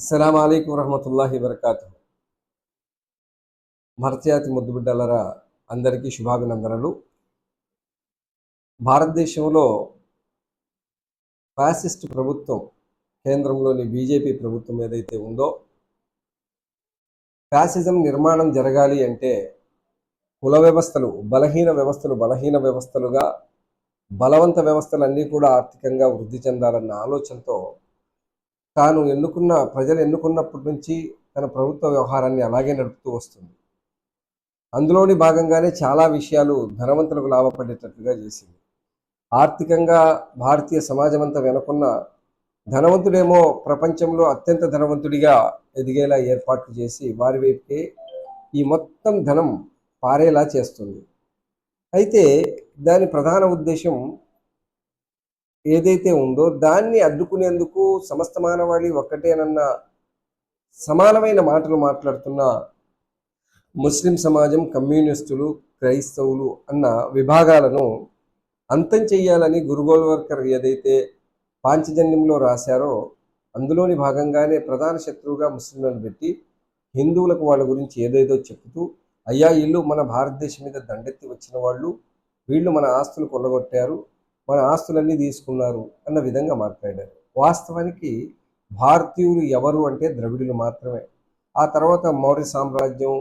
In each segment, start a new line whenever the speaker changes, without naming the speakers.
అస్సలం అయికం వరహమతుల్లాహి వరకాతు భారతజాతి ముద్దుబిడ్డలరా అందరికీ శుభాభినందనలు. భారతదేశంలో ఫ్యాసిస్ట్ ప్రభుత్వం కేంద్రంలోని బీజేపీ ప్రభుత్వం ఏదైతే ఉందో ఫ్యాసిజం నిర్మాణం జరగాలి అంటే కుల వ్యవస్థలు బలహీన వ్యవస్థలు బలహీన వ్యవస్థలుగా బలవంత వ్యవస్థలన్నీ కూడా ఆర్థికంగా వృద్ధి చెందాలన్న ఆలోచనతో తాను ఎన్నుకున్న ప్రజలు ఎన్నుకున్నప్పటి నుంచి తన ప్రభుత్వ వ్యవహారాన్ని అలాగే నడుపుతూ వస్తుంది. అందులోని భాగంగానే చాలా విషయాలు ధనవంతులకు లాభపడేటట్లుగా చేసింది. ఆర్థికంగా భారతీయ సమాజం అంతా వెనుకున్న ధనవంతుడేమో ప్రపంచంలో అత్యంత ధనవంతుడిగా ఎదిగేలా ఏర్పాట్లు చేసి వారి వైపుకే ఈ మొత్తం ధనం పారేలా చేస్తుంది. అయితే దాని ప్రధాన ఉద్దేశం ఏదైతే ఉందో దాన్ని అడ్డుకునేందుకు సమస్త మానవాళి ఒక్కటేనన్న సమానమైన మాటలు మాట్లాడుతున్న ముస్లిం సమాజం కమ్యూనిస్టులు క్రైస్తవులు అన్న విభాగాలను అంతం చేయాలని గురుగోల్వర్కర్ ఏదైతే పాంచజన్యంలో రాశారో అందులోని భాగంగానే ప్రధాన శత్రువుగా ముస్లింలను పెట్టి హిందువులకు వాళ్ళ గురించి ఏదేదో చెప్తూ అయ్యా ఇల్లు మన భారతదేశం మీద దండెత్తి వచ్చిన వాళ్ళు వీళ్ళు మన ఆస్తులు కొల్లగొట్టారు మన ఆస్తులన్నీ తీసుకున్నారు అన్న విధంగా మాట్లాడారు. వాస్తవానికి భారతీయులు ఎవరు అంటే ద్రవిడులు మాత్రమే. ఆ తర్వాత మౌర్య సామ్రాజ్యం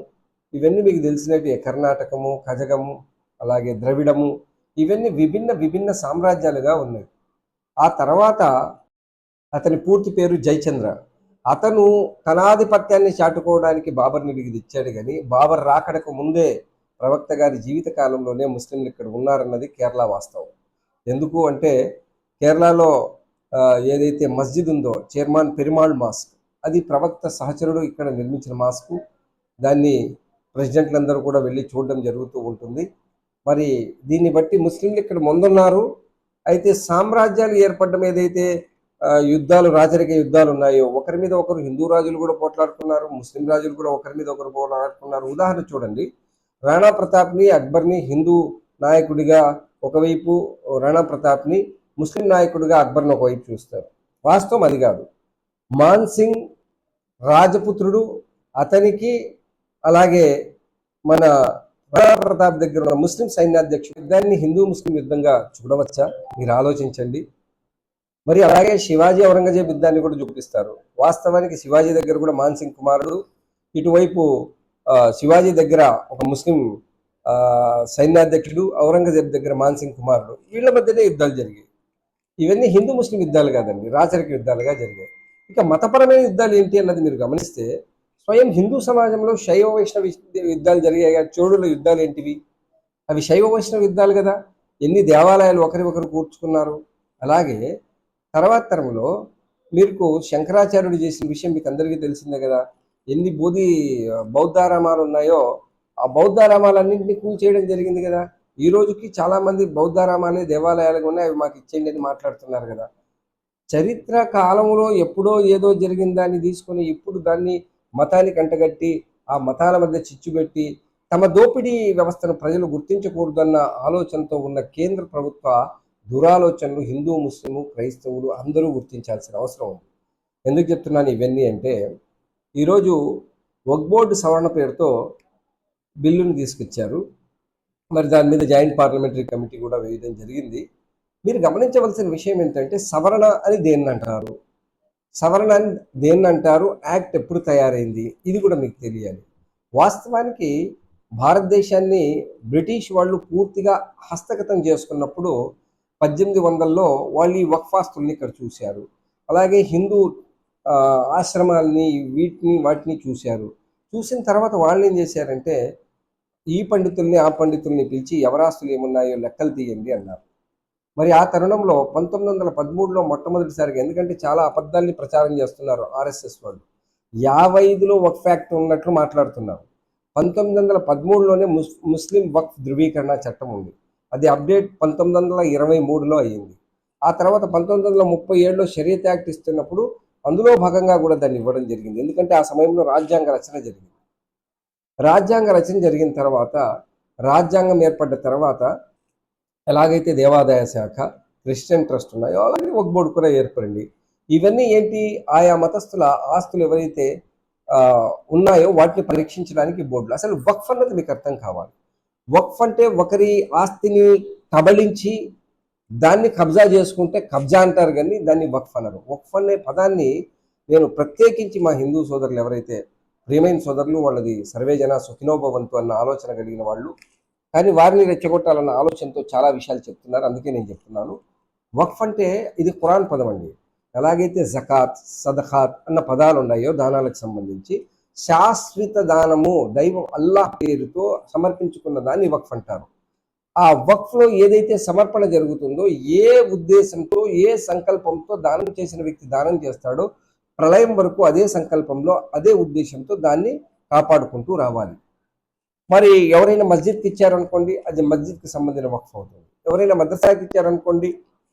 ఇవన్నీ మీకు తెలిసినవి కర్ణాటకము కజగము అలాగే ద్రవిడము ఇవన్నీ విభిన్న విభిన్న సామ్రాజ్యాలుగా ఉన్నాయి. ఆ తర్వాత అతని పూర్తి పేరు జయచంద్ర. అతను తన ఆధిపత్యాన్ని చాటుకోవడానికి బాబర్ని ఇడిగి ఇచ్చాడు కానీ బాబర్ రాకడకు ముందే ప్రవక్త గారి జీవిత కాలంలోనే ముస్లింలు ఇక్కడ ఉన్నారన్నది కేరళ వాస్తవం. ఎందుకు అంటే కేరళలో ఏదైతే మస్జిద్ ఉందో చైర్మాన్ పెరిమాళ్ మాస్క్ అది ప్రవక్త సహచరుడు ఇక్కడ నిర్మించిన మాస్కు. దాన్ని ప్రెసిడెంట్లందరూ కూడా వెళ్ళి చూడడం జరుగుతూ ఉంటుంది. మరి దీన్ని బట్టి ముస్లింలు ఇక్కడ ముందున్నారు. అయితే సామ్రాజ్యాలు ఏర్పడడం ఏదైతే యుద్ధాలు రాజరిక యుద్ధాలు ఉన్నాయో ఒకరి మీద ఒకరు హిందూ రాజులు కూడా పోట్లాడుకున్నారు ముస్లిం రాజులు కూడా ఒకరి మీద ఒకరు పోట్లాడుకున్నారు. ఉదాహరణ చూడండి. రాణా ప్రతాప్ని అక్బర్ని హిందూ నాయకుడిగా ఒకవైపు రాణా ప్రతాప్ని ముస్లిం నాయకుడిగా అక్బర్ని ఒకవైపు చూస్తారు. వాస్తవం అది కాదు. మాన్ సింగ్ రాజపుత్రుడు అతనికి అలాగే మన రాణా ప్రతాప్ దగ్గర ఉన్న ముస్లిం సైన్యాధ్యక్షుడు యుద్ధాన్ని హిందూ ముస్లిం యుద్ధంగా చూడవచ్చా? మీరు ఆలోచించండి. మరి అలాగే శివాజీ ఔరంగజేబ్ యుద్ధాన్ని కూడా చూపిస్తారు. వాస్తవానికి శివాజీ దగ్గర కూడా మాన్సింగ్ కుమారుడు ఇటువైపు శివాజీ దగ్గర ఒక ముస్లిం సైన్యాధ్యక్షుడు ఔరంగజేబ్ దగ్గర మాన్సింగ్ కుమారుడు వీళ్ళ మధ్యనే యుద్ధాలు జరిగాయి. ఇవన్నీ హిందూ ముస్లిం యుద్ధాలు కాదండి రాచరిక యుద్ధాలుగా జరిగాయి. ఇక మతపరమైన యుద్ధాలు ఏంటి అన్నది మీరు గమనిస్తే స్వయం హిందూ సమాజంలో శైవ వైష్ణవ యుద్ధాలు జరిగాయి చోడుల యుద్ధాలు ఏంటివి? అవి శైవ వైష్ణవ యుద్ధాలు కదా ఎన్ని దేవాలయాలు ఒకరి ఒకరు కూర్చుకున్నారు? అలాగే తర్వాత తరంలో మీకు శంకరాచార్యుడు చేసిన విషయం మీకు అందరికీ తెలిసిందే కదా ఎన్ని బోధి బౌద్ధారామాలు ఉన్నాయో ఆ బౌద్ధారామాలన్నింటినీ కూల్చేయడం జరిగింది కదా. ఈ రోజుకి చాలామంది బౌద్ధారామాలే దేవాలయాలుగా ఉన్నాయి అవి మాకు ఇచ్చేయండి అని మాట్లాడుతున్నారు కదా. చరిత్ర కాలంలో ఎప్పుడో ఏదో జరిగిన దాన్ని తీసుకొని ఇప్పుడు దాన్ని మతానికి అంటగట్టి ఆ మతాల మధ్య చిచ్చు పెట్టి తమ దోపిడీ వ్యవస్థను ప్రజలు గుర్తించకూడదన్న ఆలోచనతో ఉన్న కేంద్ర ప్రభుత్వ దురాలోచనలు హిందూ ముస్లిము క్రైస్తవులు అందరూ గుర్తించాల్సిన అవసరం ఉంది. ఎందుకు చెప్తున్నాను ఇవన్నీ అంటే ఈరోజు వగ్బోర్డు సవరణ పేరుతో బిల్లును తీసుకొచ్చారు. మరి దాని మీద జాయింట్ పార్లమెంటరీ కమిటీ కూడా వేయడం జరిగింది. మీరు గమనించవలసిన విషయం ఏంటంటే సవరణ అని దేన్ని అంటారు? సవరణ అని దేన్ని అంటారు? యాక్ట్ ఎప్పుడు తయారైంది? ఇది కూడా మీకు తెలియాలి. వాస్తవానికి భారతదేశాన్ని బ్రిటిష్ వాళ్ళు పూర్తిగా హస్తగతం చేసుకున్నప్పుడు పద్దెనిమిది వందల్లో వాళ్ళు ఈ వక్ఫాస్తుల్ని ఇక్కడ చూశారు. అలాగే హిందూ ఆశ్రమాల్ని ఆశ్రమాలని వీటిని వాటిని చూశారు. చూసిన తర్వాత వాళ్ళు ఏం చేశారంటే ఈ పండితుల్ని ఆ పండితుల్ని పిలిచి ఎవరాస్తులు ఏమున్నాయో లెక్కలు తీయండి అన్నారు. మరి ఆ తరుణంలో పంతొమ్మిది వందల పదమూడులో మొట్టమొదటిసారిగా ఎందుకంటే చాలా అబద్ధాల్ని ప్రచారం చేస్తున్నారు ఆర్ఎస్ఎస్ వాళ్ళు యాభై ఐదులో వక్ ఫ్యాక్ట్ ఉన్నట్లు మాట్లాడుతున్నారు. పంతొమ్మిది వందల పదమూడులోనే ముస్ ముస్లిం వక్ఫ్ ధృవీకరణ చట్టం ఉంది. అది అప్డేట్ పంతొమ్మిది వందల ఇరవై మూడులో అయ్యింది. ఆ తర్వాత పంతొమ్మిది వందల ముప్పై ఏడులో షరియత్ యాక్ట్ ఇస్తున్నప్పుడు అందులో భాగంగా కూడా దాన్ని ఇవ్వడం జరిగింది. ఎందుకంటే ఆ సమయంలో రాజ్యాంగ రచన జరిగింది. రాజ్యాంగ రచన జరిగిన తర్వాత రాజ్యాంగం ఏర్పడ్డ తర్వాత ఎలాగైతే దేవాదాయ శాఖ క్రిస్టియన్ ట్రస్ట్ ఉన్నాయో అలాగే ఒక బోర్డు కూడా ఏర్పడింది. ఇవన్నీ ఏంటి? ఆయా మతస్థుల ఆస్తులు ఎవరైతే ఉన్నాయో వాటిని పరీక్షించడానికి బోర్డులు. అసలు వక్ఫ్ అన్నది మీకు అర్థం కావాలి. వక్ఫ్ అంటే ఒకరి ఆస్తిని కబళించి దాన్ని కబ్జా చేసుకుంటే కబ్జా అంటారు కానీ దాన్ని వక్ఫ్ అనరు. వక్ఫ్ అనే పదాన్ని నేను ప్రత్యేకించి మా హిందూ సోదరులు ఎవరైతే ప్రియమైన సోదరులు వాళ్ళది సర్వేజన సుఖినోభవంతు అన్న ఆలోచన కలిగిన వాళ్ళు. కానీ వారిని రెచ్చగొట్టాలన్న ఆలోచనతో చాలా విషయాలు చెప్తున్నారు. అందుకే నేను చెప్తున్నాను. వక్ఫ్ అంటే ఇది ఖురాన్ పదం అండి. ఎలాగైతే జకాత్ సదఖాత్ అన్న పదాలు ఉన్నాయో దానాలకు సంబంధించి శాశ్వత దానము దైవం అల్లాహ్ పేరుతో సమర్పించుకున్న దాన్ని వక్ఫ్ అంటారు. ఆ వక్ఫ్లో ఏదైతే సమర్పణ జరుగుతుందో ఏ ఉద్దేశంతో ఏ సంకల్పంతో దానం చేసిన వ్యక్తి దానం చేస్తాడో ప్రళయం వరకు అదే సంకల్పంలో అదే ఉద్దేశంతో దాన్ని కాపాడుకుంటూ రావాలి. మరి ఎవరైనా మస్జిద్కి ఇచ్చారనుకోండి అది మస్జిద్కి సంబంధించిన వక్ఫ్ అవుతుంది. ఎవరైనా మదర్సాకి ఇచ్చారనుకోండి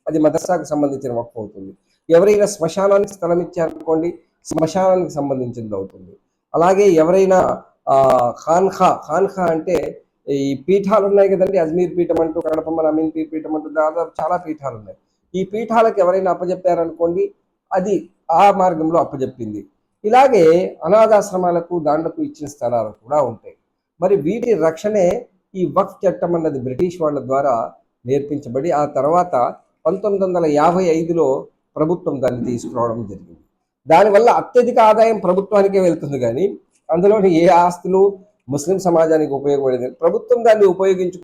అది మదర్సాకు సంబంధించిన వక్ఫ్ అవుతుంది. ఎవరైనా శ్మశానానికి స్థలం ఇచ్చారనుకోండి శ్మశానానికి సంబంధించింది అవుతుంది. అలాగే ఎవరైనా ఖాన్ఖా ఖాన్ఖా అంటే ఈ పీఠాలు ఉన్నాయి కదండి అజ్మీర్ పీఠం అంటూ కడపమ్మ అమీన్ పీఠం అంటూ దాదాపు చాలా పీఠాలు ఉన్నాయి. ఈ పీఠాలకు ఎవరైనా అప్పజెప్పారనుకోండి అది ఆ మార్గంలో అప్పజెప్పింది. ఇలాగే అనాథాశ్రమాలకు దాండ్లకు ఇచ్చిన స్థలాలు కూడా ఉంటాయి. మరి వీటి రక్షణే ఈ వక్ఫ్ చట్టం అన్నది బ్రిటిష్ వాళ్ళ ద్వారా నేర్పించబడి ఆ తర్వాత పంతొమ్మిది వందల యాభై ఐదులో ప్రభుత్వం దాన్ని తీసుకురావడం జరిగింది. దానివల్ల అత్యధిక ఆదాయం ప్రభుత్వానికే వెళ్తుంది కానీ అందులోని ఏ ఆస్తులు ముస్లిం సమాజానికి ఉపయోగపడేది? ప్రభుత్వం దాన్ని ఉపయోగించు